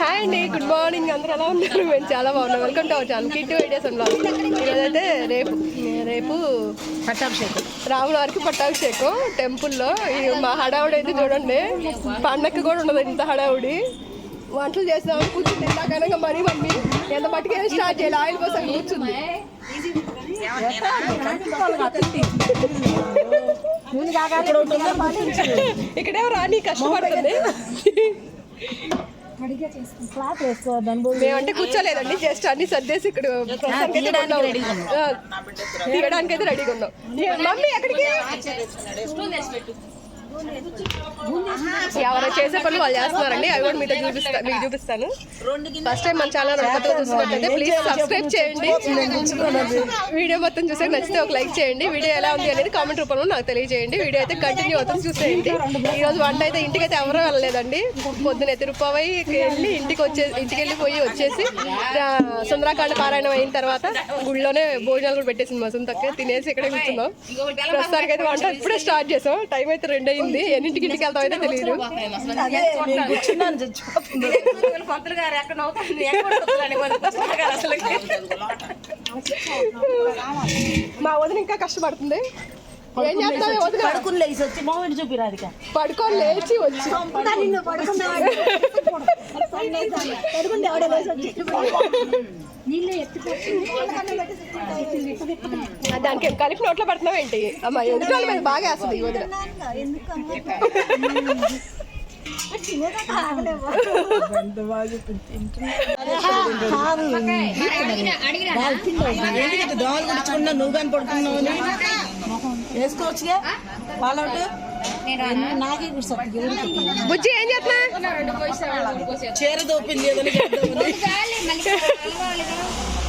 Hi అండి good morning. అందరూ ఎలా ఉన్నారు? మేము చాలా బాగున్నాం. Welcome to our channel kit ideas blog ఈరోజైతే రేపు రేపు పట్టాభిషేకం. రాములవారికి పట్టాభిషేకం టెంపుల్లో. మా హడావుడి అయితే చూడండి. పండక్కి కూడా ఉండదు ఇంత హడావుడి. వంటలు చేస్తాం కూర్చుంది ఇందాకనగా మరీ మమ్మీ ఎంత మట్టుకే స్టార్ట్ చేయాలి. ఆయిల్ కోసం కూర్చుంది. ఇక్కడేమో రాని కష్టపడుతుంది. మేమంటే కూర్చోలేదండి జస్ట్ అన్ని సర్దేసి ఇక్కడ తీయడానికి అయితే రెడీగా ఉన్నాం. మమ్మీ ఎక్కడికి? ఎవరు చేసే పనులు వాళ్ళు చేస్తున్నారండి. అవి కూడా మీతో చూపిస్తా మీకు చూపిస్తాను. ఫస్ట్ టైం మన ఛానల్ కొత్తగా చూసినట్లయితే ప్లీజ్ సబ్స్క్రైబ్ చేయండి. వీడియో మొత్తం చూసే నచ్చితే ఒక లైక్ చేయండి. వీడియో ఎలా ఉంది అనేది కామెంట్ రూపంలో నాకు తెలియజేయండి. వీడియో అయితే కంటిన్యూ అవుతుంది చూసేయండి. ఈ రోజు వంట అయితే ఇంటికి అయితే ఎవరూ వెళ్ళలేదండి. పొద్దున తిరుపతి వెళ్ళి ఇంటికి వచ్చే ఇంటికి వెళ్ళిపోయి వచ్చేసి సుందరాకాండ పారాయణం అయిన తర్వాత గుళ్ళోనే భోజనాలు కూడా పెట్టేసింది మా సొంతకే తినేసి ఇక్కడే కూర్చున్నాం. ప్రస్తుతానికి అయితే వంట ఇప్పుడే స్టార్ట్ చేసాం. టైం అయితే రెండు అయింది. ఎన్నింటికి ఇంటికి వెళ్తాం అయితే తెలియదు మా వదిన ఇంకా కష్టపడుతుంది. పడుకుని లేచి వచ్చి మొహం చూపి రాధిక పడుకొని లేచి వచ్చి దానికి ఏం కలిపి నోట్లో పెడుతున్నావు ఏంటి అమ్మా ఎదుటి మీద బాగా వేస్తుంది వదిన నువ్వు కానీ పడుకున్నావు అని. వేసుకోవచ్చుగా? వాళ్ళవుట్ నాకే బుజ్జి ఏం చేస్తున్నా చీర దోపింది ఏదని చెప్దామని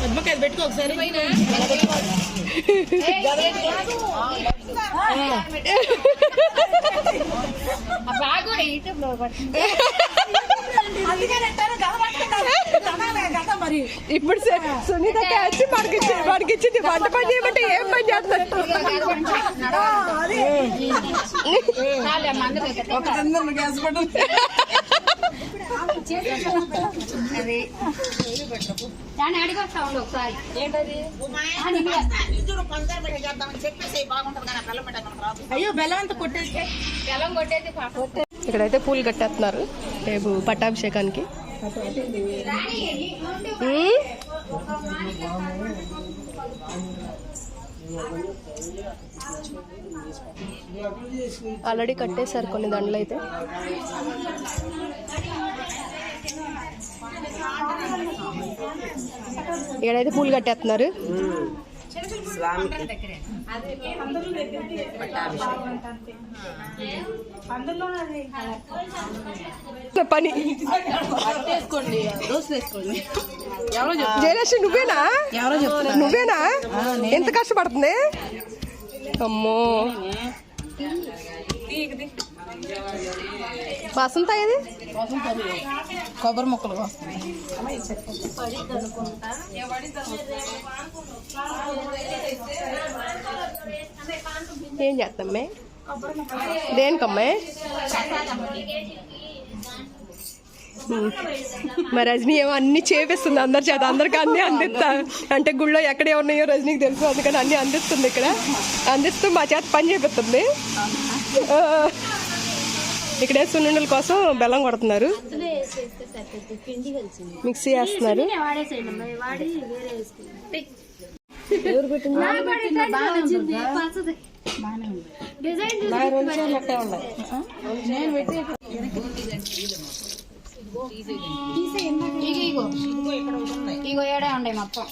పద్మకాయలు పెట్టుకో ఒకసారి. మరి ఇప్పుడు సే- సునీత వచ్చి పడికిచ్చి పడికిచ్చింది వంట పని చేయమంటే ఏం పని ఒకసారి అయ్యో బెల్లం అంతా కొట్టేసి బెల్లం కొట్టేసి పాపం ఇక్కడైతే పూలు కట్టేస్తున్నారు రేపు పట్టాభిషేకానికి? Hmm? ఆల్రెడీ కట్టేశారు కొన్ని దండలు అయితే ఏడైతే పూలు కట్టేస్తున్నారు. Hmm. పని. వేసుకోండి వేసుకోండి ఎవరో జయలక్ష్మి నువ్వేనా? ఎవరో నువ్వేనా? ఎంత కష్టపడుతుంది? అమ్మో. వసంత ఇది కొబ్బరి మొక్కలు ఏం చేస్తామ్మే? దేనికమ్మే? మా రజనీ ఏమో అన్ని చేపిస్తుంది అందరి చేత అందరికి అన్ని అందిస్తా. అంటే గుళ్ళో ఎక్కడ ఉన్నాయో రజనీకి తెలుసు అందుకని అన్ని అందిస్తుంది ఇక్కడ. అందిస్తూ మా చేత పని చేపిస్తుంది. ఇక్కడే సున్నుండల కోసం బెల్లం కొడుతున్నారు. పిండి కలిసింది. మిక్సీ వేస్తున్నారు ఇగో ఏడే ఉండే మొత్తం.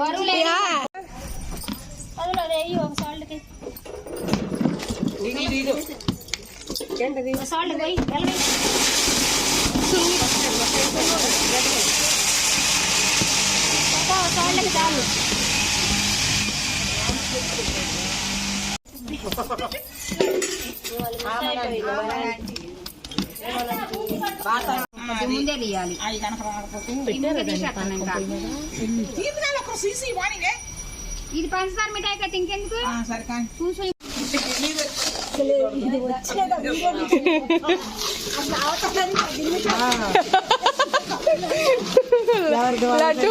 బరువు లేదు. ఒక సాల్ట్ పోయి సాల్ట్కి చాలు ముందే తీయాలి. ఇది పంచదార మిఠాయి కట్టి ఇంకెందుకు చూసు ఇది వచ్చేదా. వీడియో అసలు లడ్డు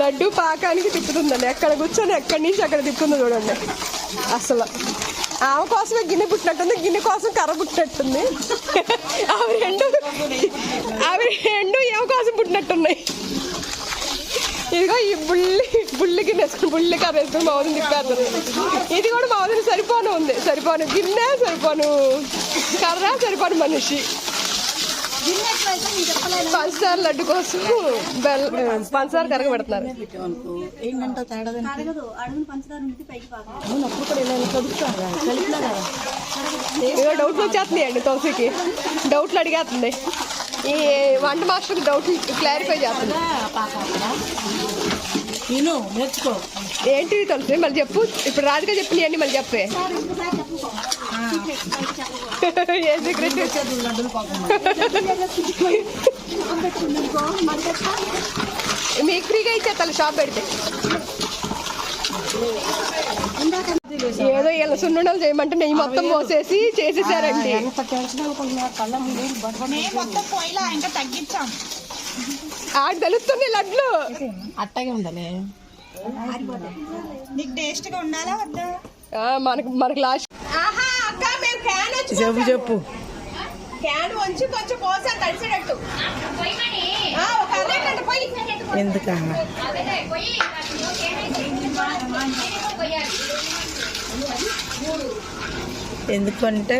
లడ్డు పాకానికి తిప్పుతుందండి. ఎక్కడ కూర్చొని ఎక్కడి నుంచి అక్కడ తిప్పుతుందో చూడండి. అసలు ఆమె కోసమే గిన్నె పుట్టినట్టుంది గిన్నె కోసం కర్ర పుట్టినట్టుంది. అవి రెండు అవి రెండు ఏమ కోసం పుట్టినట్టున్నాయి. ఇదిగో ఈ బుల్లి బుల్లి గిన్నె వేసుకుని బుల్లి కర్ర వేసుకుని మా వదిన తిప్పేస్తారు ఇది కూడా మా వదిన సరిపోను ఉంది సరిపోను. గిన్నె సరిపోను కర్ర సరిపోను మనిషి. పంచదార లడ్డు కోసం బెల్ పంచదార కరగ పెడుతున్నారు ఏంటంటే డౌట్లు వచ్చేస్తున్నాయండి తులసికి. డౌట్లు అడిగేస్తుంది ఈ వంట మాస్టర్కి డౌట్లు క్లారిఫై చేస్తుంది. విను నేర్చుకో. ఏంటివి తులసి మళ్ళీ చెప్పు. ఇప్పుడు రాజుగా చెప్పినవన్నీ మళ్ళీ చెప్పే. ఏ సీక్రెట్ మీకు ఫ్రీగా ఇచ్చేస్తాను షాప్ పెడితే. ఏదో ఇలా సున్నుండలు చేయమంటే నెయ్యి మొత్తం పోసేసి చేసేసారండి. ఆడ తెలుస్తుంది లడ్లు. అట్టగే ఉండాలి ఆ, మనకు మనకు లాస్ట్. చెప్పు చెప్పు. క్యాన్ వంచి కొంచెం పోసా తడిసేటట్టు. ఆ, ఒక అరగంట పోయి ఎందుకన్నా ఎందుకంటే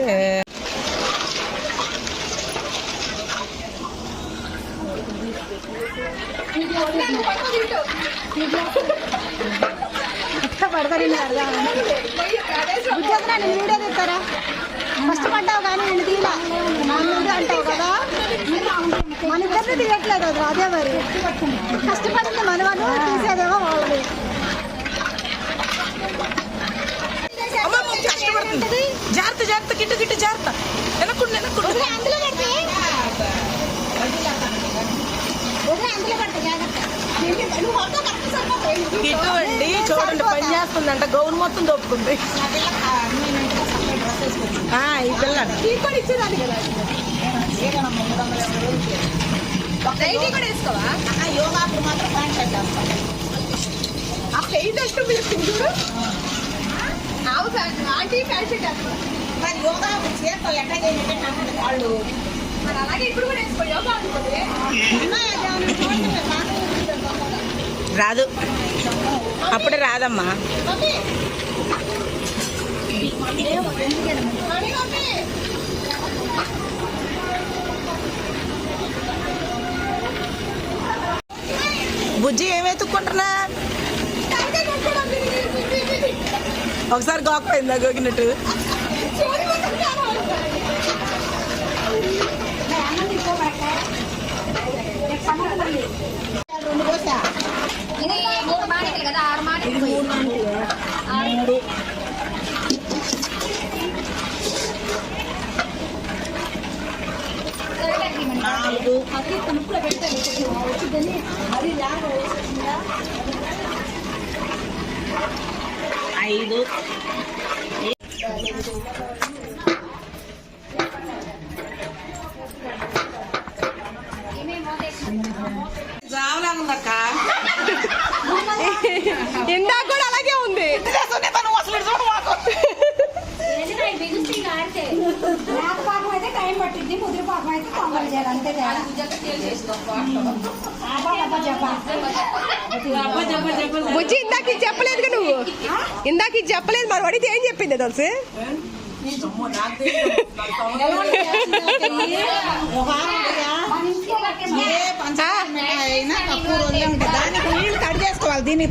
వీడియో తీస్తారా కష్టపడ్డావు కానీ నేను తీలా అంటావు కదా? మన ఇద్దరిని తీయట్లేదు అది అదే మరి కష్టపడింది మనవాడు తీసేదేమో వాళ్ళది. జాగ్రత్త జాగ్రత్త గిట్టు గిట్టు జాగ్రత్త. వెనక్కుండు వెనక్కుండు. అందులో పెడితే. వదిలే, అందులో పెడతా జాగ్రత్త. చూడండి పని చేస్తుందంట. గౌన్ మొత్తం దొప్పుకుంది ఈ పిల్ల యోగా అప్పుడు మాత్రం ప్యాంట్ షర్ట్ వేస్తాం ఆ పెయింట్ అಷ್ಟು మీరు చూడు ఆవు ఆంటీ ఫ్యాషన్ చేస్తారు మరి యోగా అప్పుడు చేస్తాం ఎట్లా చేయాలంటే నాకు వాళ్ళు. మరి అలాగే ఇప్పుడు కూడా వేసుకో యోగా అనుకోండి రాదు. అప్పుడే రాదమ్మా. బుజ్జి ఏమెత్తుకుంటున్నా ఒకసారి గోకపోయిందా గోకినట్టు ఇది మూడు మాటలు కదా ఆరు మాటలు నాలుగు ఐదు జావలాగుందక్క ఇందాక కూడా అలాగే ఉంది పట్టింది ముదిరి పాకం అయితే తొందర చేయాలి అంతే తేడా. బుజ్జి ఇందాక ఇది చెప్పలేదు నువ్వు. ఇందాక ఇది చెప్పలేదు మరి అడిగితే ఏం చెప్పింది తెలుసు? తక్కువ రోజులే ఉంటుంది దానికి నీళ్ళు తడి చేసుకోవాలి దీనికి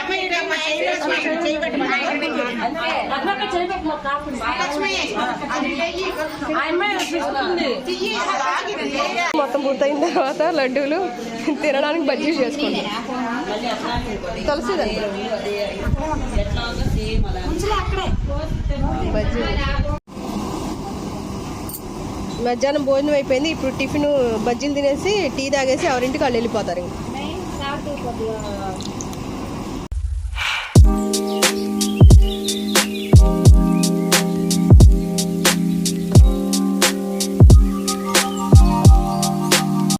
మొత్తం పూర్తయిన తర్వాత లడ్డూలు తినడానికి బజ్జీ చేసుకుంటాం. తులసి బజ్జీ మధ్యాహ్నం భోజనం అయిపోయింది. ఇప్పుడు టిఫిన్ బజ్జీలు తినేసి టీ తాగేసి ఎవరింటికి వాళ్ళు వెళ్ళిపోతారు